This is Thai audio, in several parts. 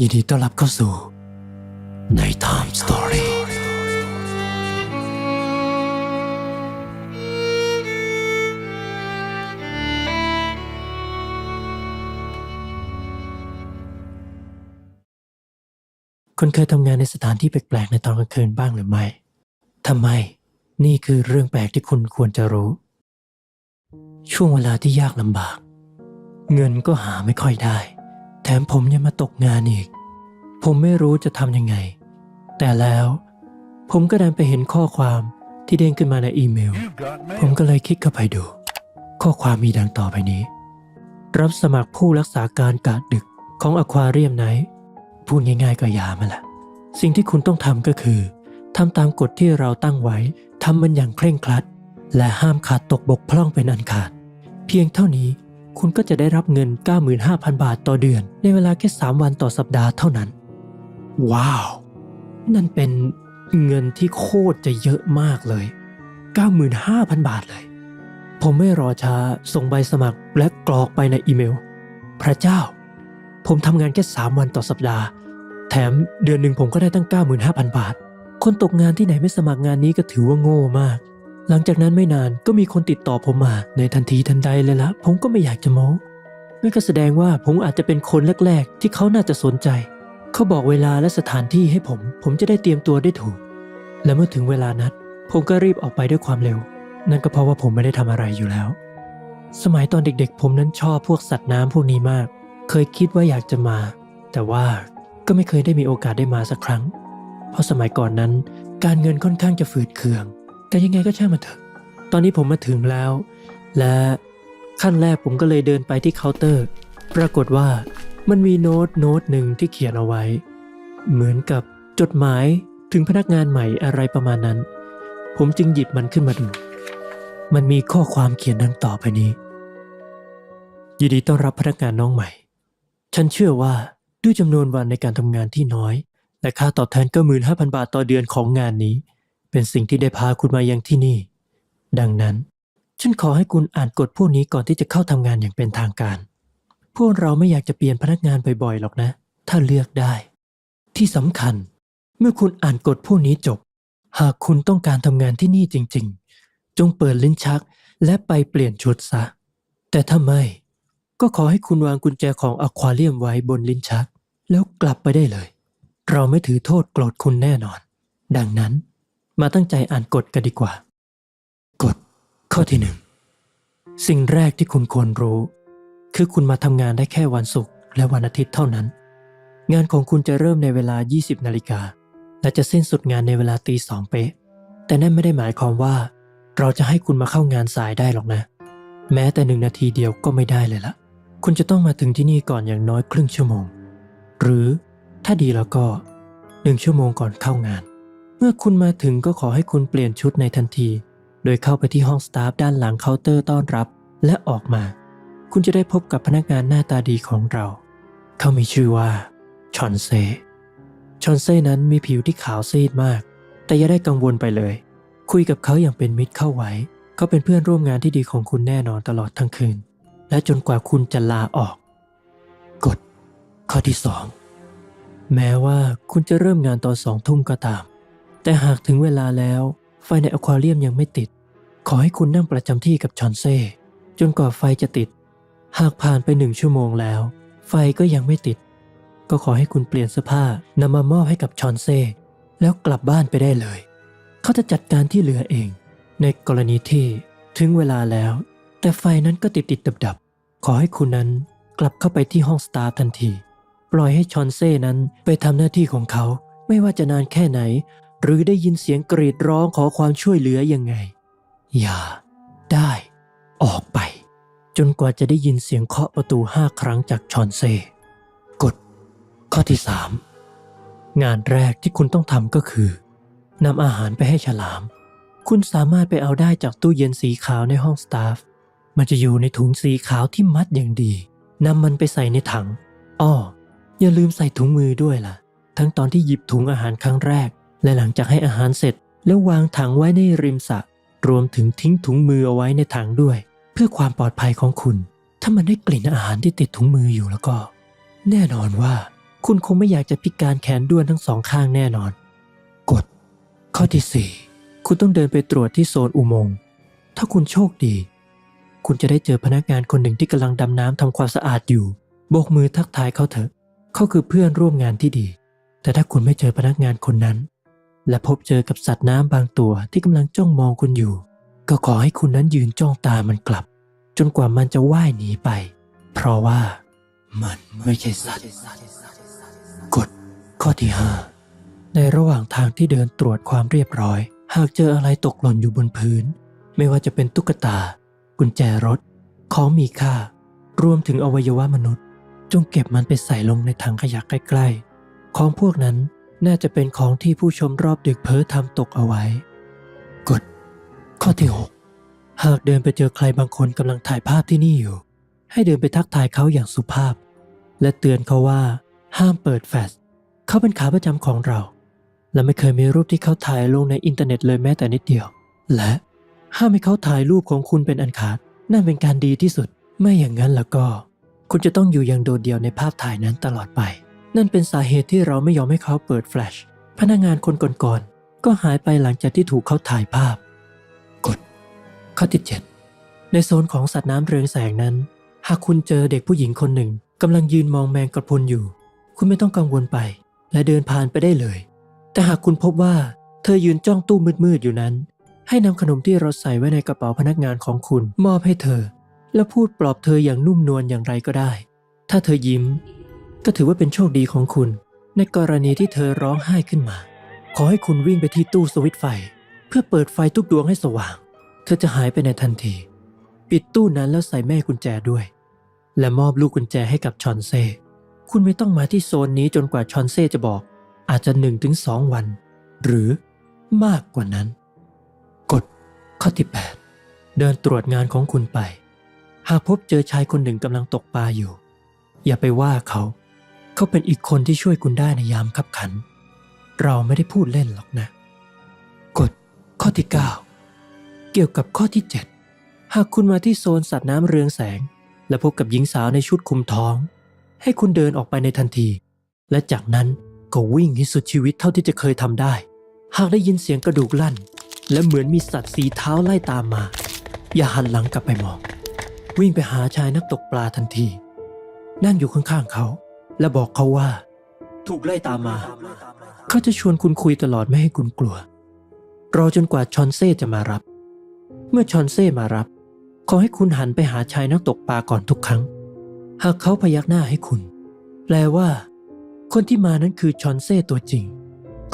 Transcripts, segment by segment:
ยินดีต้อนรับเข้าสู่ใน Time Story คุณเคยทำงานในสถานที่แปลกๆ ในตอนกลางคืนบ้างหรือไม่ ทำไม นี่คือเรื่องแปลกที่คุณควรจะรู้ ช่วงเวลาที่ยากลำบาก เงินก็หาไม่ค่อยได้ แถมผมยังมาตกงานอีก ผมไม่รู้จะทำยังไง แต่แล้วผมก็ดันไปเห็นข้อความที่เด้งขึ้นมาในอีเมล You've got ผม mail. ก็เลยคลิกเข้าไปดู ข้อความมีดังต่อไปนี้ รับสมัครผู้รักษาการกาดดึกของอควาเรียมไนท์พูดง่ายๆก็ยามาละสิ่งที่คุณต้องทำก็คือทำตามกฎที่เราตั้งไว้ทำมันอย่างเคร่งครัด และห้ามขาดตกบกพร่องเป็นอันขาด เพียงเท่านี้ คุณก็จะได้รับเงิน 95,000 บาทต่อเดือน ในเวลาแค่ 3 วันต่อสัปดาห์เท่านั้น ว้าว นั่นเป็นเงินที่โคตรจะเยอะมากเลย 95,000 บาทเลย ผมไม่รอช้าส่งใบสมัครและกรอกไปในอีเมล พระเจ้า ผมทำงานแค่ 3 วันต่อสัปดาห์ แถมเดือนหนึ่งผมก็ได้ตั้ง 95,000 บาท คนตกงานที่ไหนไม่สมัครงานนี้ก็ถือว่าโง่มาก หลังจากนั้นไม่นานก็มีคนติดต่อผมมา ในทันทีทันใดเลยละผมก็ไม่อยากจะโม้นั่นก็แสดงว่าผมอาจจะเป็นคนแรก ๆ ที่เขาน่าจะสนใจ เขาบอกเวลาและสถานที่ให้ผม ผมจะได้เตรียมตัวได้ถูก และเมื่อถึงเวลานัด ผมก็รีบออกไปด้วยความเร็ว นั่นก็เพราะว่าผมไม่ได้ทำอะไรอยู่แล้ว สมัยตอนเด็กๆ ผมนั้นชอบพวกสัตว์น้ำพวกนี้มาก เคยคิดว่าอยากจะมา แต่ว่าก็ไม่เคยได้มีโอกาสได้มาสักครั้ง เพราะสมัยก่อนนั้น การเงินค่อนข้างจะฝืดเคือง แต่ยังไงก็ช่างมันเถอะ ตอนนี้ผมมาถึงแล้ว และขั้นแรกผมก็เลยเดินไปที่เคาน์เตอร์ ปรากฏว่ามันมีโน้ตโน้ตหนึ่งที่เขียนเอาไว้ เหมือนกับจดหมายถึงพนักงานใหม่อะไรประมาณนั้น ผมจึงหยิบมันขึ้นมาดู มันมีข้อความเขียนดังต่อไปนี้ ยินดีต้อนรับพนักงานน้องใหม่ ฉันเชื่อว่าด้วยจำนวนวันในการทำงานที่น้อย และค่าตอบแทนก็หมื่นห้าพันบาทต่อเดือนของงานนี้ เป็นสิ่งที่ได้พาคุณมายังที่นี่ ดังนั้น ฉันขอให้คุณอ่านกฎพวกนี้ก่อนที่จะเข้าทำงานอย่างเป็นทางการ พวกเราไม่อยากจะเปลี่ยนพนักงานบ่อยๆหรอกนะ ถ้าเลือกได้ ที่สำคัญ เมื่อคุณอ่านกฎพวกนี้จบ หากคุณต้องการทำงานที่นี่จริง ๆ จงเปิดลิ้นชักและไปเปลี่ยนชุดซะ แต่ถ้าไม่ ก็ขอให้คุณวางกุญแจของอควาเรียมไว้บนลิ้นชัก แล้วกลับไปได้เลย เราไม่ถือโทษโกรธคุณแน่นอน ดังนั้น มาตั้งใจอ่านกฎกันดีกว่า กฎข้อที่หนึ่งสิ่งแรกที่คุณควรรู้ คือคุณมาทำงานได้แค่วันศุกร์และวันอาทิตย์เท่านั้น งานของคุณจะเริ่มในเวลา 20 นาฬิกาและจะสิ้นสุดงานในเวลาตีสองเป๊ะ แต่นั่นไม่ได้หมายความว่า เราจะให้คุณมาเข้างานสายได้หรอกนะ แม้แต่หนึ่งนาทีเดียวก็ไม่ได้เลยละคุณจะต้องมาถึงที่นี่ก่อนอย่างน้อยครึ่งชั่วโมง หรือถ้าดีแล้วก็หนึ่งชั่วโมงก่อนเข้างาน เมื่อคุณมาถึงก็ขอให้คุณเปลี่ยนชุดในทันที โดยเข้าไปที่ห้องสตาฟด้านหลังเคาน์เตอร์ต้อนรับ และออกมา คุณจะได้พบกับพนักงานหน้าตาดีของเรา เขามีชื่อว่าชอนเซชอนเซ่นั้นมีผิวที่ขาวซีดมาก แต่อย่าได้กังวลไปเลย คุยกับเขาอย่างเป็นมิตรเข้าไว้ เขาเป็นเพื่อนร่วมงานที่ดีของคุณแน่นอนตลอดทั้งคืน และจนกว่าคุณจะลาออก กฎข้อที่สองแม้ว่าคุณจะเริ่มงานตอนสองทุ่มก็ตาม แต่หากถึงเวลาแล้ว ไฟในอควาเรียมยังไม่ติด ขอให้คุณนั่งประจำที่กับชอนเซ่จนกว่าไฟจะติด หากผ่านไปหนึ่งชั่วโมงแล้ว ไฟก็ยังไม่ติด ก็ขอให้คุณเปลี่ยนเสื้อผ้านำมามอบให้กับชอนเซ่แล้วกลับบ้านไปได้เลย เขาจะจัดการที่เหลือเอง ในกรณีที่ถึงเวลาแล้ว แต่ไฟนั้นก็ติดติดดับดับๆขอให้คุณนั้นกลับเข้าไปที่ห้องสตาฟทันที ปล่อยให้ชอนเซ่นั้นไปทำหน้าที่ของเขา ไม่ว่าจะนานแค่ไหน หรือได้ยินเสียงกรีดร้องขอความช่วยเหลือยังไง อย่า ได้ ออกไป จนกว่าจะได้ยินเสียงเคาะประตูห้าครั้งจากชอนเซ่กดข้อที่3งานแรกที่คุณต้องทำก็คือนำอาหารไปให้ฉลาม คุณสามารถไปเอาได้จากตู้เย็นสีขาวในห้องสตาฟ มันจะอยู่ในถุงสีขาวที่มัดอย่างดีนำมันไปใส่ในถังอ้ออย่าลืมใส่ถุงมือด้วยล่ะ ทั้งตอนที่หยิบถุงอาหารครั้งแรก และหลังจากให้อาหารเสร็จแล้ววางถังไว้ในริมสระรวมถึงทิ้งถุงมือเอาไว้ในถังด้วย เพื่อความปลอดภัยของคุณ ถ้ามันได้กลิ่นอาหารที่ติดถุงมืออยู่แล้วก็ แน่นอนว่า คุณคงไม่อยากจะพิการแขนด้วนทั้งสองข้างแน่นอนกฎข้อที่ 4 คุณต้องเดินไปตรวจที่โซนอุโมงค์ถ้าคุณโชคดี คุณจะได้เจอพนักงานคนหนึ่งที่กำลังดำน้ำทำความสะอาดอยู่ โบกมือทักทายเขาเถอะ เขาคือเพื่อนร่วมงานที่ดี แต่ถ้าคุณไม่เจอพนักงานคนนั้น และพบเจอกับสัตว์น้ำบางตัวที่กำลังจ้องมองคุณอยู่ ก็ขอให้คุณนั้นยืนจ้องตามันกลับ จนกว่ามันจะว่ายหนีไป เพราะว่า มันไม่ใช่สัตว์กฎข้อที่5ในระหว่างทางที่เดินตรวจความเรียบร้อย หากเจออะไรตกหล่นอยู่บนพื้น ไม่ว่าจะเป็นตุ๊กตา กุญแจรถ ของมีค่า รวมถึงอวัยวะมนุษย์ จงเก็บมันไปใส่ลงในถังขยะใกล้ๆ ของพวกนั้น น่าจะเป็นของที่ผู้ชมรอบดึกเพ้อทำตกเอาไว้ กฎข้อที่ 6 หากเดินไปเจอใครบางคนกำลังถ่ายภาพที่นี่อยู่ ให้เดินไปทักทายเขาอย่างสุภาพ และเตือนเขาว่า ห้ามเปิดแฟลชเขาเป็นขาประจำของเรา และไม่เคยมีรูปที่เขาถ่ายลงในอินเทอร์เน็ตเลยแม้แต่นิดเดียว และห้ามให้เขาถ่ายรูปของคุณเป็นอันขาด นั่นเป็นการดีที่สุด ไม่อย่างนั้นแล้วก็ คุณจะต้องอยู่อย่างโดดเดี่ยวในภาพถ่ายนั้นตลอดไป นั่นเป็นสาเหตุที่เราไม่ยอมให้เขาเปิดแฟลช พนักงานคนก่อนๆ ก็หายไปหลังจากที่ถูกเขาถ่ายภาพ กฎข้อที่7ในโซนของสัตว์น้ำเรืองแสงนั้น หากคุณเจอเด็กผู้หญิงคนหนึ่งกำลังยืนมองแมงกระพุนอยู่ คุณไม่ต้องกังวลไป และเดินผ่านไปได้เลย แต่หากคุณพบว่า เธอยืนจ้องตู้มืดๆอยู่นั้น ให้นำขนมที่เราใส่ไว้ในกระเป๋าพนักงานของคุณมอบให้เธอ และพูดปลอบเธออย่างนุ่มนวลอย่างไรก็ได้ ถ้าเธอยิ้ม ก็ถือว่าเป็นโชคดีของคุณ ในกรณีที่เธอร้องไห้ขึ้นมา ขอให้คุณวิ่งไปที่ตู้สวิตช์ไฟ เพื่อเปิดไฟทุกดวงให้สว่าง เธอจะหายไปในทันที ปิดตู้นั้นแล้วใส่แม่กุญแจด้วย และมอบลูกกุญแจให้กับชอนเซ่คุณไม่ต้องมาที่โซนนี้จนกว่าชอนเซ่จะบอก อาจจะ1นถึงสองวัน หรือมากกว่านั้น กฎข้อที่ 8 เดินตรวจงานของคุณไป หากพบเจอชายคนหนึ่งกำลังตกปลาอยู่ อย่าไปว่าเขา เขาเป็นอีกคนที่ช่วยคุณได้ในยามขับขัน เราไม่ได้พูดเล่นหรอกนะ กฎข้อที่ 9 เกี่ยวกับข้อที่ 7 หากคุณมาที่โซนสัตว์น้ำเรืองแสง และพบกับหญิงสาวในชุดคลุมท้อง ให้คุณเดินออกไปในทันที และจากนั้นก็วิ่งให้สุดชีวิตเท่าที่จะเคยทำได้ หากได้ยินเสียงกระดูกลั่น และเหมือนมีสัตว์สีเท้าไล่ตามมา อย่าหันหลังกลับไปมอง วิ่งไปหาชายนักตกปลาทันที นั่งอยู่ข้างๆเขา และบอกเขาว่า ถูกไล่ตามมา เขาจะชวนคุณคุยตลอดไม่ให้คุณกลัว รอจนกว่าชอนเซ่จะมารับ เมื่อชอนเซ่มารับ ขอให้คุณหันไปหาชายนักตกปลาก่อนทุกครั้ง หากเขาพยักหน้าให้คุณ แปลว่า คนที่มานั้นคือชอนเซ่ตัวจริง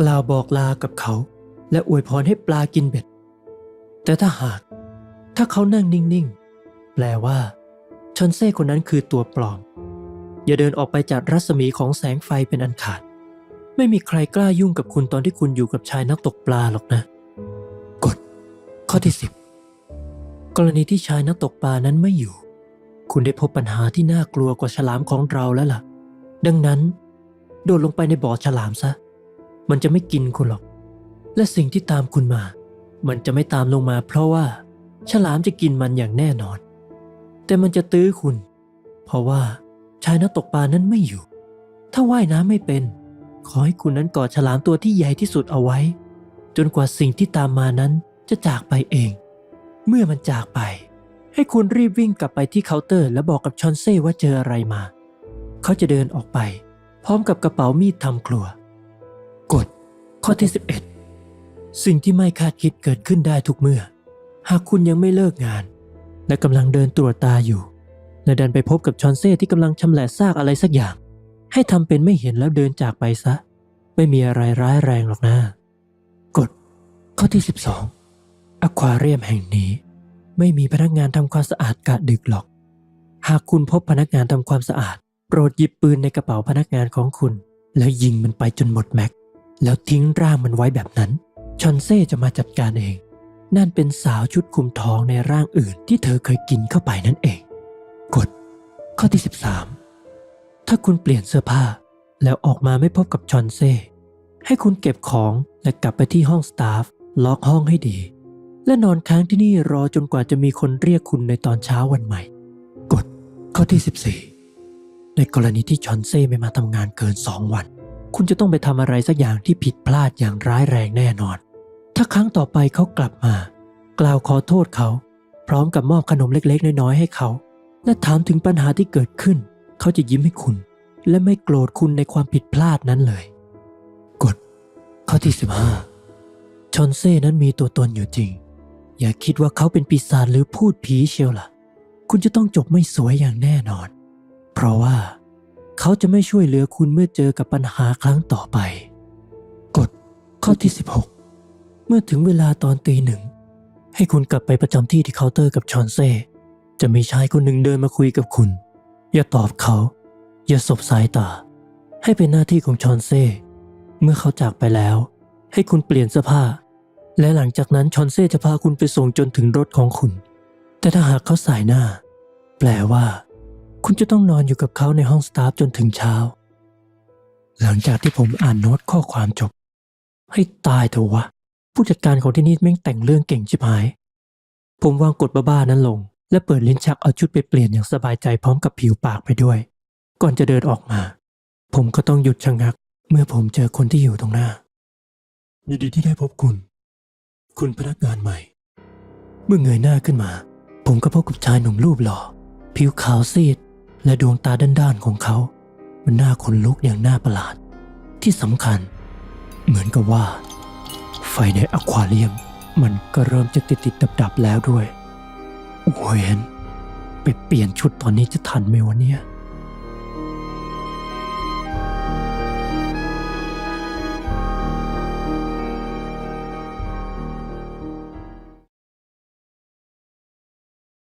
กล่าวบอกลากับเขา และอวยพรให้ปลากินเบ็ด แต่ถ้าหาก ถ้าเขานั่งนิ่งๆ แปลว่าชอนเซ่คนนั้นคือตัวปลอม อย่าเดินออกไปจากรัศมีของแสงไฟเป็นอันขาด ไม่มีใครกล้ายุ่งกับคุณตอนที่คุณอยู่กับชายนักตกปลาหรอกนะ กฎข้อที่สิบกรณีที่ชายนักตกปลานั้นไม่อยู่ คุณได้พบปัญหาที่น่ากลัวกว่าฉลามของเราแล้วล่ะ ดังนั้น โดดลงไปในบ่อฉลามซะ มันจะไม่กินคุณหรอก และสิ่งที่ตามคุณมา มันจะไม่ตามลงมา เพราะว่า ฉลามจะกินมันอย่างแน่นอน แต่มันจะตื้อคุณ เพราะว่า ชายนักตกปลานั้นไม่อยู่ ถ้าว่ายน้ำไม่เป็น ขอให้คุณนั้นกอดฉลามตัวที่ใหญ่ที่สุดเอาไว้ จนกว่าสิ่งที่ตามมานั้นจะจากไปเอง เมื่อมันจากไป ให้คุณรีบวิ่งกลับไปที่เคาน์เตอร์ และบอกกับชอนเซ่ว่าเจออะไรมา เขาจะเดินออกไป พร้อมกับกระเป๋ามีดทำครัว กฎข้อที่ 11 สิ่งที่ไม่คาดคิดเกิดขึ้นได้ทุกเมื่อ หากคุณยังไม่เลิกงาน และกำลังเดินตรวจตาอยู่ และดันไปพบกับชอนเซ่ที่กำลังชำแหละซากอะไรสักอย่าง ให้ทำเป็นไม่เห็นแล้วเดินจากไปซะ ไม่มีอะไรร้ายแรงหรอกนะ กฎข้อที่ 12อควาเรียมแห่งนี้ ไม่มีพนักงานทำความสะอาดกะดึกหรอก หากคุณพบพนักงานทำความสะอาด โปรดหยิบปืนในกระเป๋าพนักงานของคุณ แล้วยิงมันไปจนหมดแม็ก แล้วทิ้งร่างมันไว้แบบนั้น ชอนเซ่จะมาจัดการเอง นั่นเป็นสาวชุดคุมท้องในร่างอื่นที่เธอเคยกินเข้าไปนั่นเอง ข้อที่ 13 ถ้าคุณเปลี่ยนเสื้อผ้าแล้วออกมาไม่พบกับชอนเซ่ให้คุณเก็บของและกลับไปที่ห้องสตาฟล็อกห้องให้ดี และนอนค้างที่นี่รอจนกว่าจะมีคนเรียกคุณในตอนเช้าวันใหม่ กฎข้อที่ 14 ในกรณีที่ชอนเซ่ไม่มาทำงานเกินสองวัน คุณจะต้องไปทำอะไรสักอย่างที่ผิดพลาดอย่างร้ายแรงแน่นอน ถ้าครั้งต่อไปเขากลับมา กล่าวขอโทษเขา พร้อมกับมอบขนมเล็กๆ น้อยๆให้เขา และถามถึงปัญหาที่เกิดขึ้น เขาจะยิ้มให้คุณ และไม่โกรธคุณในความผิดพลาดนั้นเลย กฎข้อที่ 15 ชอนเซ่นั้นมีตัวตนอยู่จริง อย่าคิดว่าเขาเป็นปีศาจหรือพูดผีเชียวล่ะ คุณจะต้องจบไม่สวยอย่างแน่นอน เพราะว่า เขาจะไม่ช่วยเหลือคุณเมื่อเจอกับปัญหาครั้งต่อไป กฎข้อที่ 16 เมื่อถึงเวลาตอนตีหนึ่งให้คุณกลับไปประจำที่ที่เคาน์เตอร์กับชอนเซ่ จะมีชายคนหนึ่งเดินมาคุยกับคุณ อย่าตอบเขา อย่าสบสายตา ให้เป็นหน้าที่ของชอนเซ่เมื่อเขาจากไปแล้ว ให้คุณเปลี่ยนเสื้อผ้า และหลังจากนั้นชอนเซ่จะพาคุณไปส่งจนถึงรถของคุณ แต่ถ้าหากเขาสายหน้า แปลว่า คุณจะต้องนอนอยู่กับเขาในห้องสตาฟจนถึงเช้า หลังจากที่ผมอ่านโน้ตข้อความจบ ให้ตายเถอะวะ ผู้จัดการของที่นี่แม่งแต่งเรื่องเก่งชิบหาย ผมวางกดบ้าๆนั้นลง และเปิดลิ้นชักเอาชุดไปเปลี่ยนอย่างสบายใจพร้อมกับผิวปากไปด้วย ก่อนจะเดินออกมา ผมก็ต้องหยุดชะงัก เมื่อผมเจอคนที่อยู่ตรงหน้ายินดีที่ได้พบคุณ คุณพนักงานใหม่ เมื่อเงยหน้าขึ้นมา ผมก็พบกับชายหนุ่มรูปหล่อ ผิวขาวซีด และดวงตาด้านๆของเขา มันน่าขนลุกอย่างน่าประหลาด ที่สำคัญ เหมือนกับว่า ไฟในอควาเรียม มันก็เริ่มจะติดติดดับดับๆแล้วด้วย เวนไปเปลี่ยนชุดตอนนี้จะทันไหมวะเนี่ย